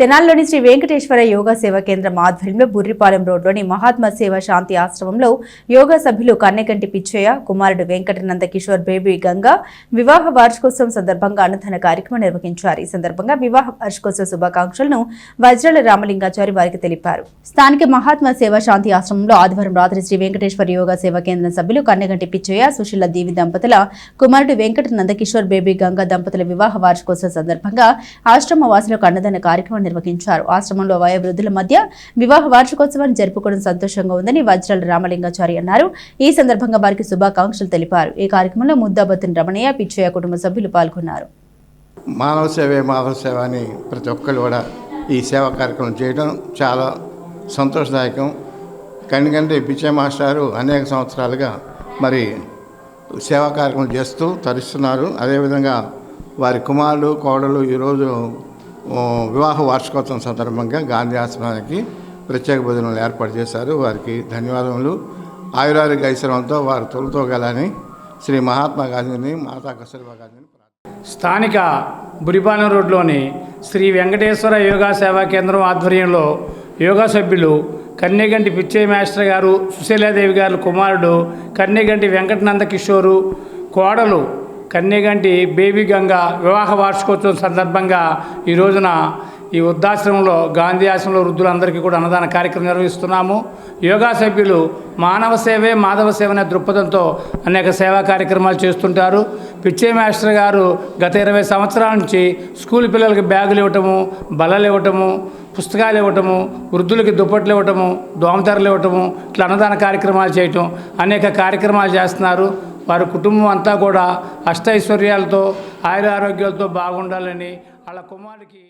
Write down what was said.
తెనాల్లోని శ్రీ వెంకటేశ్వర యోగా సేవా కేంద్రం ఆధ్వర్యంలో బుర్రిపాలెం రోడ్లోని మహాత్మా సేవ శాంతి ఆశ్రమంలో యోగా సభ్యులు కన్నెకంటి పిచ్చయ్య కుమారుడు వెంకటనంద కిషోర్ బేబీ గంగా వివాహ వార్షికోత్సవం సందర్భంగా అనుదాన కార్యక్రమం నిర్వహించారు. ఈ సందర్భంగా వివాహ వార్షికోత్సవ శుభాకాంక్షలను వజ్రాల రామలింగాచారి వారికి తెలిపారు. స్థానిక మహాత్మా సేవ శాంతి ఆశ్రమంలో ఆదివారం రాత్రి శ్రీ వెంకటేశ్వర యోగా సేవా కేంద్రం సభ్యులు కన్నెగంటి పిచ్చయ్య సుశీల దేవి దంపతుల కుమారుడు వెంకటనంద కిషోర్ బేబీ గంగా దంపతుల వివాహ వార్షికోత్సవ సందర్భంగా ఆశ్రమ వాసులకు అన్నదాన కార్యక్రమం నిర్వహించారు. ఆశ్రమంలో వయోవృద్ధుల మధ్య వివాహ వార్షికోత్సవాన్ని జరుపుకోవడం సంతోషంగా ఉందని వజ్రాల రామలింగాచారి అన్నారు. ఈ సందర్భంగా వారికి శుభాకాంక్షలు తెలిపారు. ఈ కార్యక్రమంలో ముద్దాబత్తిన రమణయ్య పిచ్చయ్య కుటుంబ సభ్యులు పాల్గొన్నారు. మానవ సేవే మాధవ సేవ అని ప్రతి ఒక్కరు కూడా ఈ సేవా కార్యక్రమం చేయడం చాలా సంతోషదాయకం. కనికంటే పిచ్చే మాస్టారు అనేక సంవత్సరాలుగా మరి సేవా కార్యక్రమం చేస్తూ తరిస్తున్నారు. అదేవిధంగా వారి కుమారులు కోడలు ఈరోజు వివాహ వార్షికోత్సవం సందర్భంగా గాంధీ ఆశ్రమానికి ప్రత్యేక భోజనాలు ఏర్పాటు చేశారు. వారికి ధన్యవాదములు. ఆయురారోగ్య ఐశ్వర్యంతో వారు తొలుతోగలని శ్రీ మహాత్మా గాంధీని మాతా కస్తూరిబా గాంధీని స్థానిక బురిపాలెం రోడ్లోని శ్రీ వెంకటేశ్వర యోగా సేవా కేంద్రం ఆధ్వర్యంలో యోగా సభ్యులు కన్యగంటి పిచ్చయ్య మాస్టర్ గారు సుశీలాదేవి గారి కుమారుడు కన్యగంటి వెంకటనంద కిషోరు కోడలు కన్యగంటి బేబీ గంగ వివాహ వార్షికోత్సవం సందర్భంగా ఈ రోజున ఈ వృద్ధాశ్రమంలో గాంధీ ఆశ్రమంలో వృద్ధులందరికీ కూడా అన్నదాన కార్యక్రమం నిర్వహిస్తున్నాము. యోగా సభ్యులు మానవ సేవే మాధవ సేవ అనే దృక్పథంతో అనేక సేవా కార్యక్రమాలు చేస్తుంటారు. పిచ్చే మాస్టర్ గారు గత ఇరవై సంవత్సరాల నుంచి స్కూల్ పిల్లలకి బ్యాగులు ఇవ్వటము బల్లలు ఇవ్వటము పుస్తకాలు ఇవ్వటము వృద్ధులకి దుప్పట్లు ఇవ్వటము దోమతెరలు ఇవ్వటము ఇట్లా అన్నదాన కార్యక్రమాలు చేయటం అనేక కార్యక్రమాలు చేస్తున్నారు. వారి కుటుంబం అంతా కూడా అష్టైశ్వర్యాలతో ఆయుర ఆరోగ్యాలతో బాగుండాలని వాళ్ళ కుమారుడికి